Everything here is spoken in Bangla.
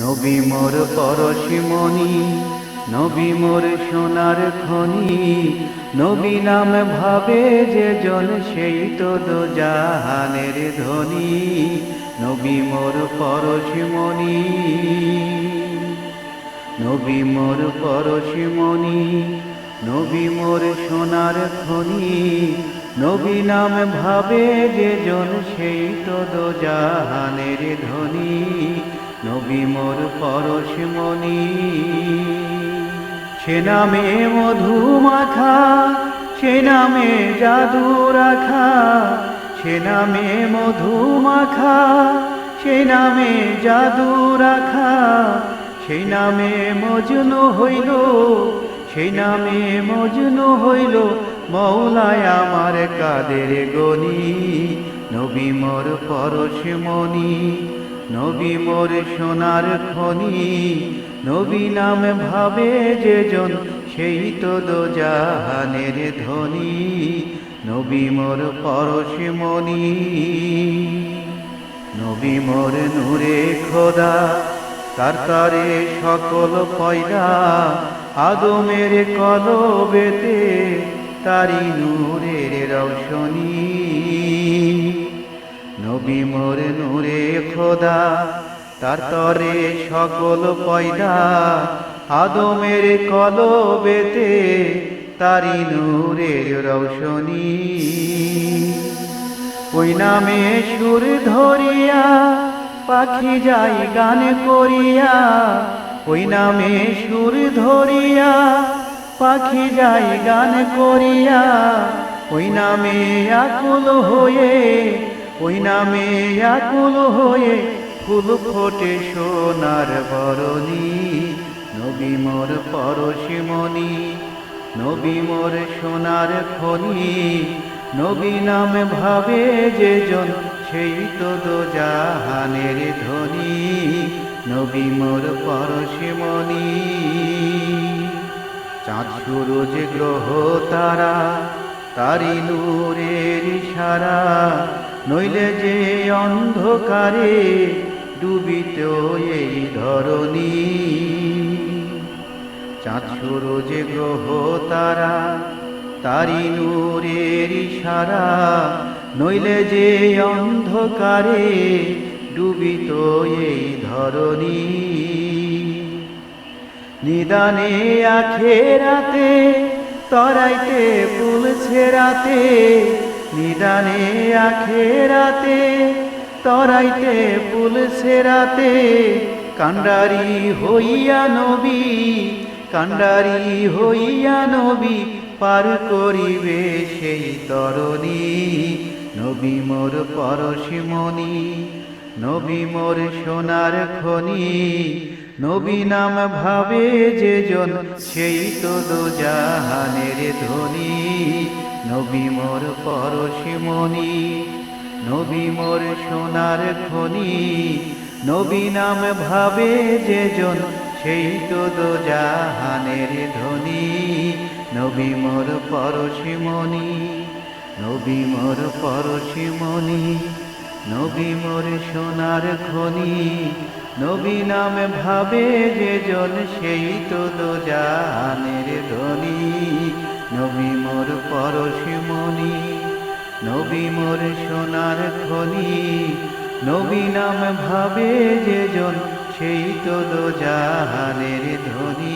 নবী মোর পরশিমণি, নবী মোর সোনার খনি। নবী নাম ভাবে যে জন, সেই তো জাহানের ধনী। নবী মোর পরশিমণি, নবী মোর পরশিমণি, নবী মোর সোনার খনি। নবী নাম ভাবে যে জন, সেই তো জাহানের ধনী। নবী মোর পরশিমণি সে নামে মধু মাখা সে নামে জাদু রাখা, সে নামে মধু মাখা সে নামে জাদু রাখা সেই নামে মজনু হইল সেই নামে মজনু হইল, মৌলায় আমার কাদের গনি নবী মোর পরশমণি নবী মোর সোনার খনি, নবী নাম ভাবে যে জন সেই তো দো জাহানের ধনী। নবী মোর পরশমণি নবী মোর নূরে খোদা, তার তারে সকল পয়দা। আদমের কলবেতে তারি নূরের রৌশনী নবী মোর নূরে খোদা, তার তরে সকল পয়দা। আদমের কলবেতে তারি নূরের রৌশনী। ওই নামে সুর ধরিয়া, পাখি যাই গান করিয়া। ওই নামে সুর ধরিয়া, পাখি যাই গান করিয়া। ওই নামে আকুল হয়ে ওই নামে আকুল হয়ে ফুল ফোটে সোনার বরণী। নবী মোর পরশিমণি নবী মোর সোনার খনি। নবী নাম ভাবে যে জন সেই তো জাহানের ধনী। নবী মোর পরশিমণি চাঁদ সূরজ গ্রহ তারা, তারি নূরের ইশারা। নইলে যে অন্ধকারে ডুবিত এই ধরণী। চাঁদ যে গ্রহ তারা তারি নূরের ইশারা। নইলে যে অন্ধকারে ডুবিত এই ধরণী। নিদানে আখেরাতে, তরাইতে ফুল ছেড়াতে নিদানে আখেরাতে, তরাইতে ফুল সেরাতে কান্ডারি হইয়া নবী কান্ডারি হইয়া নবী পার করিবে সেই তরণী, নবী মোর পরশিমণি। নবী মোর সোনার খনি, নবী নাম ভাবে যে জন সেই তো দো জাহানের ধনী। নবী মোর পরশিমণি নবী মোর সোনার খনি, নবী নাম ভাবে যে জন সেই তো দো জাহানের ধনী। নবী মোর পরশিমণি নবী মোর পরশিমণি নবী মোর সোনার খনি, নবী নাম ভাবে যে জন সেই তো দো জাহানের ধনী। নবী মোর পরশিমণি নবী মোর সোনার খনি, নবী নাম ভাবে যে জন সেই তো দো জাহানের ধনী।